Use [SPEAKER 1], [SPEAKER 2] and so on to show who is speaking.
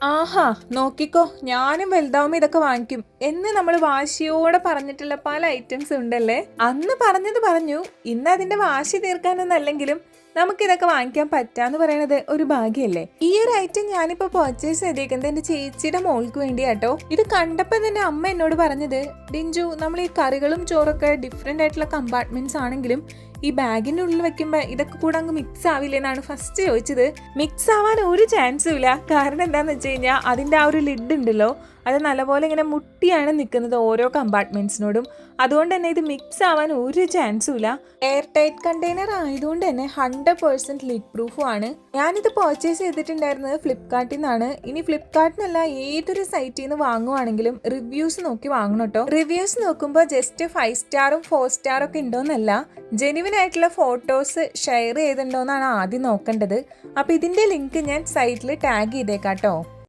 [SPEAKER 1] ആഹാ നോക്കിക്കോ ഞാനും വലുതാവുമ്പോ ഇതൊക്കെ വാങ്ങിക്കും. എന്ന് നമ്മൾ വാശിയോടെ പറഞ്ഞിട്ടുള്ള പല ഐറ്റംസ് ഉണ്ടല്ലേ? അന്ന് പറഞ്ഞത് പറഞ്ഞു ഇന്ന് അതിന്റെ വാശി തീർക്കാനൊന്നല്ലെങ്കിലും നമുക്കിതൊക്കെ വാങ്ങിക്കാൻ പറ്റാന്ന് പറയണത് ഒരു ഭാഗ്യല്ലേ? ഈ ഒരു ഐറ്റം ഞാനിപ്പോ പർച്ചേസ് ചെയ്തേക്കുന്നത് എന്റെ ചേച്ചിയുടെ മോൾക്ക് വേണ്ടി കേട്ടോ ഇത് കണ്ടപ്പോ തന്നെ അമ്മ എന്നോട് പറഞ്ഞത് ഡിഞ്ചു നമ്മൾ ഈ കറികളും ചോറൊക്കെ ഡിഫറെന്റ് ആയിട്ടുള്ള കമ്പാർട്ട്മെന്റ്സ് ആണെങ്കിലും ഈ ബാഗിന്റെ ഉള്ളിൽ വെക്കുമ്പോൾ ഇതൊക്കെ കൂടെ അങ്ങ് മിക്സ് ആവില്ലേ എന്നാണ് ഫസ്റ്റ് ചോദിച്ചത്. മിക്സ് ആവാൻ ഒരു ചാൻസും ഇല്ല. കാരണം എന്താണെന്ന് വെച്ച് കഴിഞ്ഞാൽ അതിന്റെ ആ ഒരു ലിഡ് ഉണ്ടല്ലോ അത് നല്ലപോലെ ഇങ്ങനെ മുട്ടിയാണ് നിൽക്കുന്നത് ഓരോ കമ്പാർട്ട്മെന്റ്സിനോടും അതുകൊണ്ട് തന്നെ ഇത് മിക്സ് ആവാൻ ഒരു ചാൻസും ഇല്ല. എയർ ടൈറ്റ് കണ്ടെയ്നർ ആയതുകൊണ്ട് തന്നെ ഹൺഡ്രഡ് പെർസെന്റ് ലീക്ക് പ്രൂഫും ആണ്. ഞാനിത് പർച്ചേസ് ചെയ്തിട്ടുണ്ടായിരുന്നത് ഫ്ലിപ്കാർട്ടിൽ നിന്നാണ് ഇനി ഫ്ലിപ്കാർട്ടിനല്ല ഏതൊരു സൈറ്റിൽ നിന്ന് വാങ്ങുവാണെങ്കിലും റിവ്യൂസ് നോക്കി വാങ്ങണം കേട്ടോ റിവ്യൂസ് നോക്കുമ്പോൾ ജസ്റ്റ് ഫൈവ് സ്റ്റാറും ഫോർ സ്റ്റാറും ഒക്കെ ഉണ്ടോയെന്നല്ല ജെനുവിൻ ആയിട്ടുള്ള ഫോട്ടോസ് ഷെയർ ചെയ്തിട്ടുണ്ടോന്നാണ് ആദ്യം നോക്കേണ്ടത്. അപ്പോൾ ഇതിന്റെ ലിങ്ക് ഞാൻ സൈറ്റിൽ ടാഗ് ചെയ്തേക്കാം കേട്ടോ